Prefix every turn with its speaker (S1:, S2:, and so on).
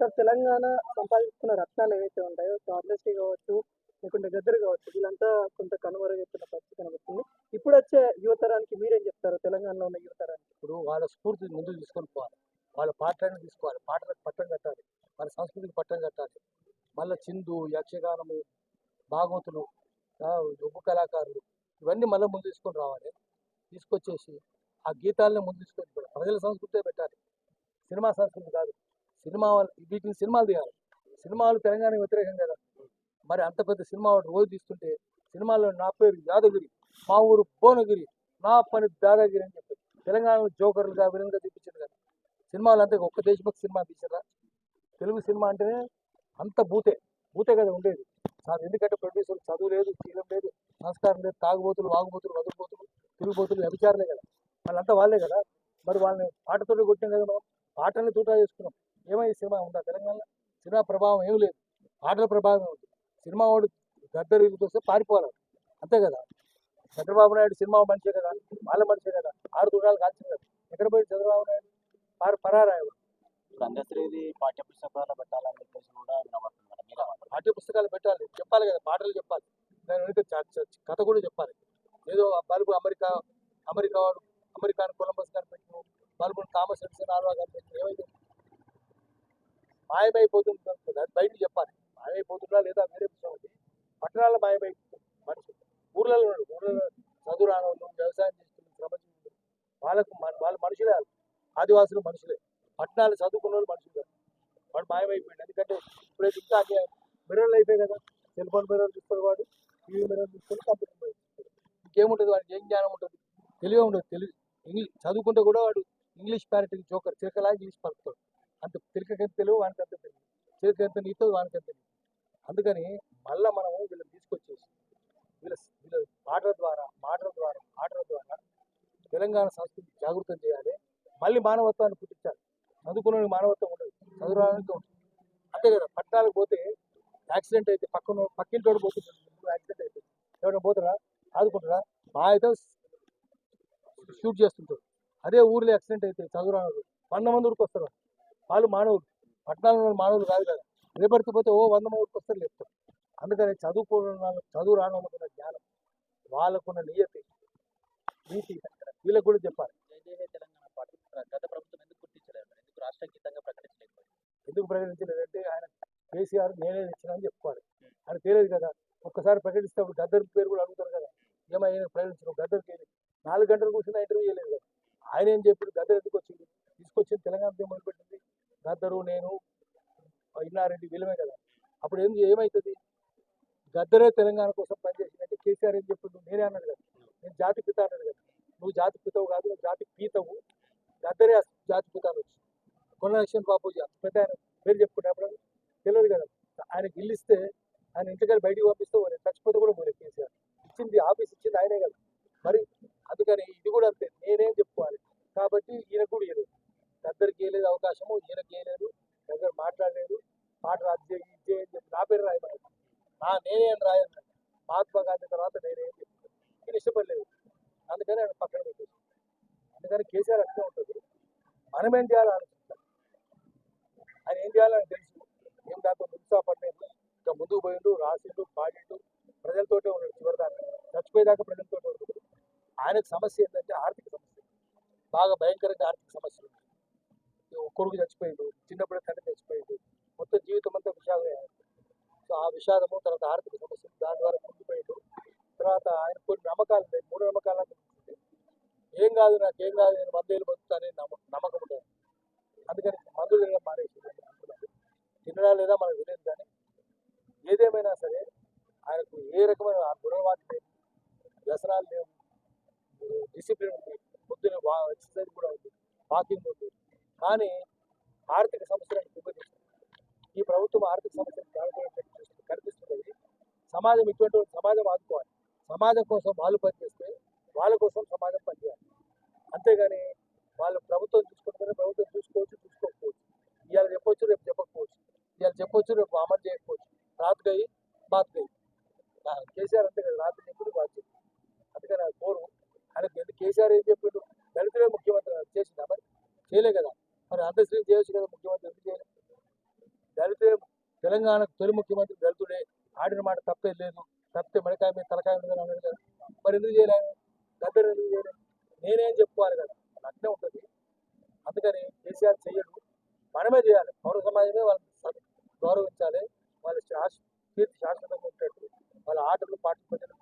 S1: Sir Telangana సంపాదించుకున్న రత్నాలు ఏవైతే ఉంటాయో కార్లెస్టీ కావచ్చు లేకుంటే గద్దరు కావచ్చు వీళ్ళంతా కొంత కనుమరుగెత్తున్న పరిస్థితి కనబడుతుంది. ఇప్పుడు వచ్చే యువతరానికి మీరేం చెప్తారు? తెలంగాణలో ఉన్న యువతరానికి.
S2: ఇప్పుడు వాళ్ళ స్ఫూర్తిని ముందుకు తీసుకొని పోవాలి. వాళ్ళ పాటలను తీసుకోవాలి. పాటలకు పట్టం కట్టాలి. వాళ్ళ సంస్కృతికి పట్టం కట్టాలి. మళ్ళీ చిందు యక్షగానము భాగవతులు ఉప్పు కళాకారులు ఇవన్నీ మళ్ళీ ముందు తీసుకొని రావాలి. తీసుకొచ్చేసి ఆ గీతాలని ముందు తీసుకొని ప్రజల సంస్కృతే పెట్టాలి. సినిమా సంస్కృతి కాదు. సినిమా వీటిని సినిమాలు తీయాలి. సినిమాలు తెలంగాణ వ్యతిరేకం కదా. మరి అంత పెద్ద సినిమా ఒకటి రోజు తీస్తుంటే సినిమాలో నా పేరు యాదగిరి మా ఊరు భువనగిరి నా పని దాదాగిరి అని చెప్పి తెలంగాణలో జోకర్లుగా విధంగా చూపించారు కదా. సినిమాలు అంతా ఒక్క దేశభక్తి సినిమా తీసారా తెలుగు సినిమా అంటేనే అంత భూతే. భూతే కదా ఉండేది. నాకు ఎందుకంటే ప్రొడ్యూసర్ చదువు లేదు తీయడం లేదు సంస్కారం లేదు తాగుబోతులు వాగుబోతులు వదులుబోతులు తిరుగుబోతులు వ్యభిచారులే కదా. వాళ్ళంతా వాళ్ళే కదా. మరి వాళ్ళని పాటతో కొట్టాం కదా మనం. పాటల్ని తూటా చేసుకున్నాం. ఏమై సినిమా ఉందా? తెలంగాణలో సినిమా ప్రభావం ఏం లేదు. పాటల ప్రభావం ఉంది? సినిమా వాడు గద్దరికి వస్తే పారిపోవాలి అంతే కదా? చంద్రబాబు నాయుడు సినిమా మనిషే కదా? వాళ్ళ మనిషే కదా? ఆరు దూరాలు కాల్చింది కదా? ఎక్కడ పోయి చంద్రబాబు నాయుడు? పారు పరారాయడు
S3: అందశ్రీది పాఠ్య పుస్తకాల్లో పెట్టాలని చెప్పేసి కూడా?
S2: పాఠ్య పుస్తకాలు పెట్టాలి. చెప్పాలి కదా? పాటలు చెప్పాలి. దాని వెనుక కథ కూడా చెప్పాలి. ఏదో బల్బు అమెరికా అమెరికా వాడు అమెరికాను కొలంబస్ కనిపెట్టిన బల్బును థామస్ ఎడిసన్ ఆల్వా కనిపెట్టిన ఏమైంది? మాయమైపోతుంది అనుకోండి అది బయట చెప్పాలి. మాయమైపోతుందా లేదా వేరే విషయం ఉంది పట్టణాల్లో మాయమైపోతుంది మనిషి. ఊర్లలో ఊర్లలో చదువు రానోళ్ళు వ్యవసాయం చేస్తున్న శ్రమజీవులు వాళ్ళకు మన- వాళ్ళ మనుషులే వాళ్ళు. ఆదివాసులు మనుషులే. పట్టణాలు చదువుకున్న వాళ్ళు మనుషులు కాదు. వాడు మాయమైపోయింది ఎందుకంటే ఇప్పుడైతే ఇంకా అది మిర్రర్లు అయిపోయాయి కదా. సెల్ ఫోన్ మిర్రర్ చూస్తారు వాడు టీవీ మిర్రర్ చూసుకొని కంప్యూటర్ మిర్రర్ చూస్తారు ఇంకేముంటుంది వాడికి ఏం జ్ఞానం ఉంటుంది? తెలివే ఉండదు. తెలివి ఇంగ్లీష్ చదువుకుంటే కూడా వాడు ఇంగ్లీష్ ప్యారెట్ జోకర్ చిరకలా ఇంగ్లీష్ పలుకుతాడు. అంత తిరగకంత తెలివి వానికి అంత తెలివి చిరకంత నీతో వానికి అంత తెలివి అందుకని మళ్ళా మనము వీళ్ళని తీసుకొచ్చేసి వీళ్ళ వీళ్ళ మాటల ద్వారా మాటల ద్వారా ఆటల ద్వారా తెలంగాణ సంస్కృతి జాగృతం చేయాలి. మళ్ళీ మానవత్వాన్ని పుట్టించాలి. చదువుకున్న మానవత్వం ఉండదు చదువురానికి ఉంటుంది అంతే కదా పట్టణాలకు పోతే యాక్సిడెంట్ అయితే పక్కన పక్కింటోడు పోతుంది యాక్సిడెంట్ అయితే ఎవరైనా పోతారా? ఆదుకుంటారా? మా అయితే షూట్ చేస్తుంటారు అదే ఊర్లో యాక్సిడెంట్ అయితే చదువురాను వంద మంది ఊరికి వస్తారు. వాళ్ళు మానవులు. పట్టణాల్లో ఉన్న మానవులు కాదు కదా. పోతే ఓ వంద మంది వస్తారు చెప్తారు అందుకని చదువుకున్న వాళ్ళకి చదువు రాని వాళ్ళకున్న జ్ఞానం వాళ్ళకున్న నియతి నీతి వీళ్ళకి కూడా చెప్పాలి.
S3: తెలంగాణ పాట గత ప్రభుత్వం ఎందుకు గుర్తించలేదు? ఎందుకు రాష్ట్ర గీతంగా ప్రకటించలేకపోయింది?
S2: ఎందుకు ప్రకటించలేదంటే ఆయన కేసీఆర్ నేనే ఇచ్చిన అని చెప్పుకోవాలి. ఆయన తెలియదు కదా. ఒక్కసారి ప్రకటిస్తే అప్పుడు గద్దర్ పేరు కూడా అడుగుతారు కదా. ఏమైనా ప్రకటించిన. గద్దర్కి? నాలుగు గంటలు కూర్చున్న ఇంటర్వ్యూ చేయలేదు కదా. ఆయన ఏం చెప్పాడు? గద్దర్ ఎందుకు వచ్చింది తీసుకొచ్చింది తెలంగాణ అందరూ నేను ఇన్నారెడ్డి వీళ్ళమే కదా. అప్పుడు ఏం ఏమవుతుంది గద్దరే తెలంగాణ కోసం పనిచేసినట్టు కేసీఆర్ ఏం చెప్పిండు? నేనే అన్నాడు కదా. నేను జాతి పిత అన్నాడు కదా. నువ్వు జాతి పితవు కాదు నువ్వు జాతి పీతవు. గద్దరే జాతి పిత అనొచ్చు కొండ లక్ష్మణ్ అంత పెద్ద ఆయన పేరు చెప్పుకున్నప్పుడు తెలియదు కదా. ఆయన గిల్లిస్తే ఆయన ఇంటికాడ బయటికి పంపిస్తే పోలేదు. చచ్చిపోతే కూడా పోలేదు కేసీఆర్. ఇచ్చింది ఆఫీస్ ఇచ్చింది ఆయనే కదా. మరి అందుకని ఇది కూడా అంతే. నేనేం చెప్పుకోవాలి? కాబట్టి ఈయన కూడా ఇయ్యలేదు పెద్దరికి ఇయ్యలేదు అవకాశము ఈయనకి ఇయ్యలేదు దగ్గర మాట్లాడలేదు మాట రాజు ఇచ్చే అని చెప్పి నా పేరు రాయమని నా నేనే అని రాయను. మహాత్మా గాంధీ తర్వాత నేనే అని చెప్పి. ఈయన ఇష్టపడలేదు. అందుకని ఆయన పక్కన పెట్టేసి అందుకని కేసీఆర్ అట్లే ఉంటుంది. మనం ఏం చేయాలో ఆలోచిస్తాం ఆయన ఏం చేయాలని తెలుసు. ఏం దాంతో నిరుత్సాహపడలేదు ఇంకా ముందుకు పోయిండు రాసిండు పాడిండు. ప్రజలతోటే ఉన్నాడు చివరిదాకా. చచ్చిపోయేదాకా ప్రజలతోటే ఉన్నాడు. ఆయనకు సమస్య ఏంటంటే ఆర్థిక సమస్య. బాగా భయంకరంగా ఆర్థిక సమస్య కొడుకు చచ్చిపోయాడు చిన్నప్పుడే తండ్రి చచ్చిపోయాడు మొత్తం జీవితం అంతా విషాదం సో ఆ విషాదము తర్వాత ఆర్థిక సమస్యలు దాని ద్వారా కుంగిపోయాడు తర్వాత ఆయన కొన్ని నమ్మకాలు ఉన్నాయి మూడు నమ్మకాలు ఏం కాదు నాకు ఏం కాదు నేను మందులు బతుకుతానని నమ్మ నమ్మకం ఉంటుంది అందుకని మందులు తినడం మానేసి తినడా లేదా మనకు తెలియదు కానీ ఏదేమైనా సరే ఆయనకు ఏ రకమైన గుణవాటి లేదు వ్యసనాలు లేవు డిసిప్లిన్ ఉంది పొద్దున ఎక్సర్సైజ్ కూడా ఉంది వాకింగ్ ఉంది కానీ ఆర్థిక సమస్యలను విభజిస్తుంది ఈ ప్రభుత్వం ఆర్థిక సమస్యలు కనిపిస్తుంది కనిపిస్తున్నది సమాజం ఇటువంటి వాళ్ళు సమాజం ఆదుకోవాలి. సమాజం కోసం వాళ్ళు పనిచేస్తే వాళ్ళ కోసం సమాజం పనిచేయాలి. అంతేగాని వాళ్ళు ప్రభుత్వం చూసుకుంటే ప్రభుత్వం చూసుకోవచ్చు చూసుకోకపోవచ్చు. ఇవాళ చెప్పొచ్చు రేపు చెప్పకపోవచ్చు. ఇవాళ చెప్పొచ్చు రేపు అమలు చేయకపోవచ్చు. రాత్రి బాత్ కేసీఆర్ అంతే కదా రాత్రి చెప్పుడు బాత్ చెప్పి అందుకని నాకు కోరు. ఆయన కేసీఆర్ ఏం చెప్పిండు? దళితులే ముఖ్యమంత్రి చేసిందా మరి? చేయలే కదా. మరి అందశ్రీ చేయొచ్చు కదా ముఖ్యమంత్రి ఎందుకు చేయలేదు? తెలంగాణకు తొలి ముఖ్యమంత్రి దళితుడే. ఆడిన మాట తప్పే లేదు. తప్పితే మెడకాయ మీద తలకాయ మీద అన్నాడు కదా. మరి ఎందుకు చేయలేదు గద్దరు ఎందుకు చేయలేదు నేనేం చెప్పుకోవాలి కదా. అట్లే ఉంటుంది. అందుకని కేసీఆర్ చేయడు మనమే చేయాలి. పౌర సమాజమే వాళ్ళని గౌరవించాలి. వాళ్ళ శాశ్వ కీర్తి శాశ్వతంగా ఉంటాడు. వాళ్ళ ఆటలు పాటలు